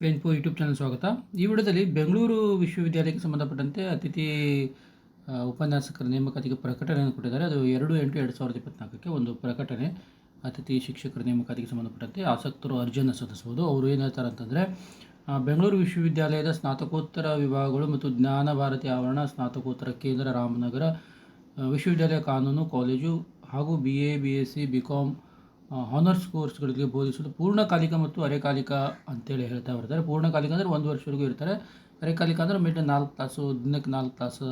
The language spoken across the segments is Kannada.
ವೆನ್ಪೋ ಯೂಟ್ಯೂಬ್ ಚಾನಲ್ ಸ್ವಾಗತ. ಈ ವಿಡಿಯೋದಲ್ಲಿ ಬೆಂಗಳೂರು ವಿಶ್ವವಿದ್ಯಾಲಯಕ್ಕೆ ಸಂಬಂಧಪಟ್ಟಂತೆ ಅತಿಥಿ ಉಪನ್ಯಾಸಕರ ನೇಮಕಾತಿಗೆ ಪ್ರಕಟಣೆಯನ್ನು ಕೊಟ್ಟಿದ್ದಾರೆ. ಅದು ಎರಡು ಎಂಟು ಎರಡು ಸಾವಿರದ ಇಪ್ಪತ್ನಾಲ್ಕಕ್ಕೆ ಒಂದು ಪ್ರಕಟಣೆ. ಅತಿಥಿ ಶಿಕ್ಷಕರ ನೇಮಕಾತಿಗೆ ಸಂಬಂಧಪಟ್ಟಂತೆ ಆಸಕ್ತರು ಅರ್ಜಿಯನ್ನು ಸಲ್ಲಿಸಬಹುದು. ಅವರು ಏನು ಹೇಳ್ತಾರೆ ಅಂತಂದರೆ ಬೆಂಗಳೂರು ವಿಶ್ವವಿದ್ಯಾಲಯದ ಸ್ನಾತಕೋತ್ತರ ವಿಭಾಗಗಳು ಮತ್ತು ಜ್ಞಾನ ಭಾರತಿ ಆವರಣ ಸ್ನಾತಕೋತ್ತರ ಕೇಂದ್ರ ರಾಮನಗರ ವಿಶ್ವವಿದ್ಯಾಲಯ ಕಾನೂನು, ಕಾಲೇಜು ಹಾಗೂ B A B S C B com honours ಕೋರ್ಸ್ಗಳಿಗೆ ಬೋಧಿಸಲು ಪೂರ್ಣಕಾಲಿಕ ಮತ್ತು ಅರೆಕಾಲಿಕ ಅಂತೇಳಿ ಹೇಳ್ತಾ ಬರ್ತಾರೆ. ಪೂರ್ಣಕಾಲಿಕ ಅಂದರೆ ಒಂದು ವರ್ಷವರೆಗೂ ಇರ್ತಾರೆ. ಅರೆಕಾಲಿಕ ಅಂದರೆ ಮಿಡ್ ನಾಲ್ಕು ತಾಸು, ದಿನಕ್ಕೆ ನಾಲ್ಕು ತಾಸು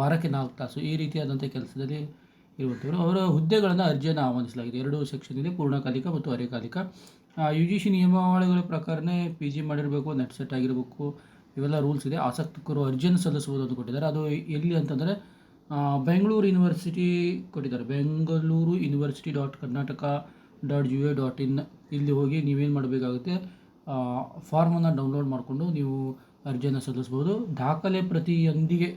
ವಾರಕ್ಕೆ ನಾಲ್ಕು ತಾಸು ಈ ರೀತಿಯಾದಂಥ ಕೆಲಸದಲ್ಲಿ ಇರುವಂಥವರು. ಅವರ ಹುದ್ದೆಗಳನ್ನು ಅರ್ಜಿಯನ್ನು ಆಹ್ವಾನಿಸಲಾಗಿದೆ. ಎರಡು ಸೆಕ್ಷನ್ ಇದೆ ಪೂರ್ಣಕಾಲಿಕ ಮತ್ತು ಅರೆಕಾಲಿಕ. ಯು ಜಿ ಸಿ ನಿಯಮಾವಳಿಗಳ ಪ್ರಕಾರನೇ ಪಿ ಜಿ ಮಾಡಿರಬೇಕು ನೆಟ್ ಸೆಟ್ ಆಗಿರಬೇಕು, ಇವೆಲ್ಲ ರೂಲ್ಸ್ ಇದೆ. ಆಸಕ್ತಿಕರು ಅರ್ಜಿಯನ್ನು ಸಲ್ಲಿಸಬಹುದು ಅಂತ ಕೊಟ್ಟಿದ್ದಾರೆ. ಅದು ಎಲ್ಲಿ ಅಂತಂದರೆ ಬೆಂಗಳೂರು ಯೂನಿವರ್ಸಿಟಿ ಕೊಟ್ಟಿದ್ದಾರೆ. Bengaluru university dot Karnataka dot U A dot in ಇಲ್ಲಿ ಹೋಗಿ ನೀವೇನು ಮಾಡಬೇಕಾಗುತ್ತೆ ಫಾರ್ಮನ್ನು ಡೌನ್ಲೋಡ್ ಮಾಡಿಕೊಂಡು ನೀವು ಅರ್ಜಿಯನ್ನು ಸಲ್ಲಿಸ್ಬೋದು. ದಾಖಲೆ ಪ್ರತಿಯೊಂದಿಗೆ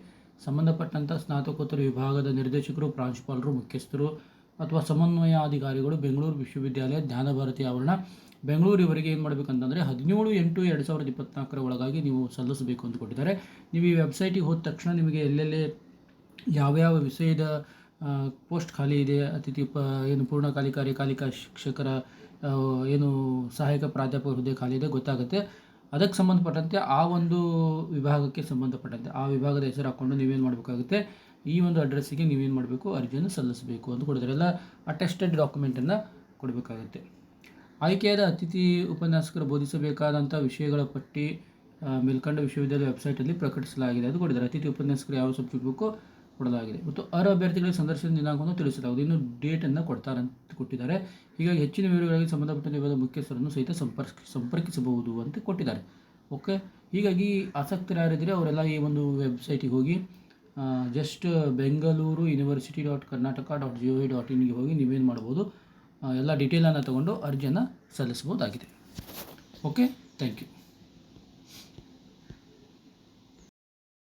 ಸಂಬಂಧಪಟ್ಟಂಥ ಸ್ನಾತಕೋತ್ತರ ವಿಭಾಗದ ನಿರ್ದೇಶಕರು, ಪ್ರಾಂಶುಪಾಲರು, ಮುಖ್ಯಸ್ಥರು ಅಥವಾ ಸಮನ್ವಯ ಅಧಿಕಾರಿಗಳು ಬೆಂಗಳೂರು ವಿಶ್ವವಿದ್ಯಾಲಯ ಧ್ಯಾನ ಭಾರತಿ ಆವರಣ ಬೆಂಗಳೂರು ಇವರಿಗೆ ಏನು ಮಾಡಬೇಕಂತಂದರೆ ಹದಿನೇಳು ಎಂಟು ಎರಡು ಸಾವಿರದ ಇಪ್ಪತ್ನಾಲ್ಕರ ಒಳಗಾಗಿ ನೀವು ಸಲ್ಲಿಸಬೇಕು ಅಂತ ಕೊಟ್ಟಿದ್ದಾರೆ. ನೀವು ಈ ವೆಬ್ಸೈಟಿಗೆ ಹೋದ ತಕ್ಷಣ ನಿಮಗೆ ಎಲ್ಲೆಲ್ಲಿ ಯಾವ್ಯಾವ ವಿಷಯದ ಪೋಸ್ಟ್ ಖಾಲಿ ಇದೆ, ಅತಿಥಿ ಪ, ಏನು ಪೂರ್ಣಕಾಲಿಕ ಕಾಲಿಕಾ ಶಿಕ್ಷಕರ ಏನು ಸಹಾಯಕ ಪ್ರಾಧ್ಯಾಪಕ ಹುದ್ದೆ ಖಾಲಿ ಇದೆ ಗೊತ್ತಾಗುತ್ತೆ. ಅದಕ್ಕೆ ಸಂಬಂಧಪಟ್ಟಂತೆ ಆ ಒಂದು ವಿಭಾಗಕ್ಕೆ ಸಂಬಂಧಪಟ್ಟಂತೆ, ಆ ವಿಭಾಗದ ಹೆಸರು ಹಾಕ್ಕೊಂಡು ನೀವೇನು ಮಾಡಬೇಕಾಗುತ್ತೆ, ಈ ಒಂದು ಅಡ್ರೆಸ್ಸಿಗೆ ನೀವೇನು ಮಾಡಬೇಕು, ಅರ್ಜಿಯನ್ನು ಸಲ್ಲಿಸಬೇಕು ಅಂತ ಕೊಡಿದ್ರೆ ಎಲ್ಲ ಅಟೆಸ್ಟೆಡ್ ಡಾಕ್ಯುಮೆಂಟನ್ನು ಕೊಡಬೇಕಾಗುತ್ತೆ. ಆಯ್ಕೆಯಾದ ಅತಿಥಿ ಉಪನ್ಯಾಸಕರು ಬೋಧಿಸಬೇಕಾದಂಥ ವಿಷಯಗಳ ಪಟ್ಟಿ ಮೇಲ್ಕಂಡ ವಿಶ್ವವಿದ್ಯಾಲಯ ವೆಬ್ಸೈಟಲ್ಲಿ ಪ್ರಕಟಿಸಲಾಗಿದೆ ಅದು ಕೊಡಿದ್ದಾರೆ ಅತಿಥಿ ಉಪನ್ಯಾಸಕರು ಯಾವ ಸಬ್ಜೆಕ್ಟ್ ಬೇಕೋ ಕೊಡಲಾಗಿದೆ. ಮತ್ತು ಅರ್ಹ ಅಭ್ಯರ್ಥಿಗಳಿಗೆ ಸಂದರ್ಶನ ದಿನಾಂಕವನ್ನು ತಿಳಿಸಲಾಗಿದೆ ಇನ್ನು ಡೇಟನ್ನು ಕೊಡ್ತಾರೆ ಅಂತ ಕೊಟ್ಟಿದ್ದಾರೆ. ಹೀಗಾಗಿ ಹೆಚ್ಚಿನ ವಿವರಗಳಿಗೆ ಸಂಬಂಧಪಟ್ಟ ಮುಖ್ಯಸ್ಥರನ್ನು ಸಹಿತ ಸಂಪರ್ಕ, ಸಂಪರ್ಕಿಸಬಹುದು ಅಂತ ಕೊಟ್ಟಿದ್ದಾರೆ. ಓಕೆ ಹೀಗಾಗಿ ಆಸಕ್ತರು ಯಾರಿದ್ರೆ ಅವರೆಲ್ಲ ಈ ಒಂದು ವೆಬ್ಸೈಟಿಗೆ ಹೋಗಿ just Bengaluru university dot Karnataka dot G O V dot ಇನ್ಗೆ ಹೋಗಿ ನೀವೇನು ಮಾಡ್ಬೋದು ಎಲ್ಲ ಡೀಟೇಲನ್ನು ತಗೊಂಡು ಅರ್ಜಿಯನ್ನು ಸಲ್ಲಿಸ್ಬೋದಾಗಿದೆ ಓಕೆ ಥ್ಯಾಂಕ್ ಯು